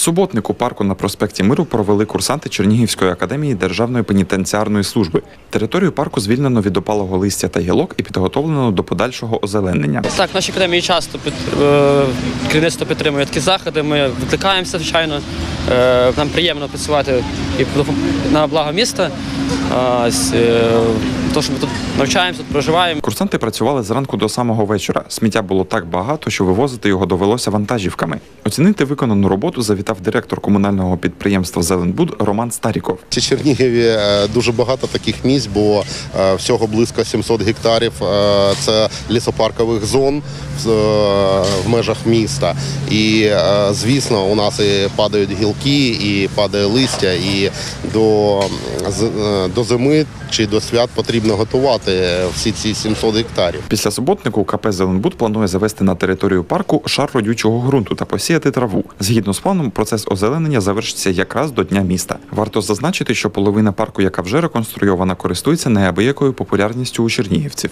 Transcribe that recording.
суботнику парку на проспекті Миру провели курсанти Чернігівської академії Державної пенітенціарної служби. Територію парку звільнено від опалого листя та гілок і підготовлено до подальшого озеленення. Так, в нашій академії часто під, е, керівництво підтримує такі заходи. Ми викликаємося, звичайно. Е, нам приємно працювати і на благо міста. Ось, е, то, що ми тут навчаємося, тут проживаємо. Курсанти працювали зранку до самого вечора. Сміття було так багато, що вивозити його довелося вантажівками. Оцінити виконану роботу завітав директор комунального підприємства Зеленбуд Роман Старіков. В Чернігові е, дуже багато таких місць, бо е, всього близько 700 гектарів. е, Це лісопаркових зон в- межах міста. І звісно, у нас і падають гілки, і падає листя, і до, до зими чи до свят потрібно готувати всі ці 700 гектарів. Після суботнику КП Зеленбуд планує завести на територію парку шар родючого ґрунту та посіяти траву. Згідно з планом, процес озеленення завершиться якраз до дня міста. Варто зазначити, що половина парку, яка вже реконструйована, користується неабиякою популярністю у чернігівців.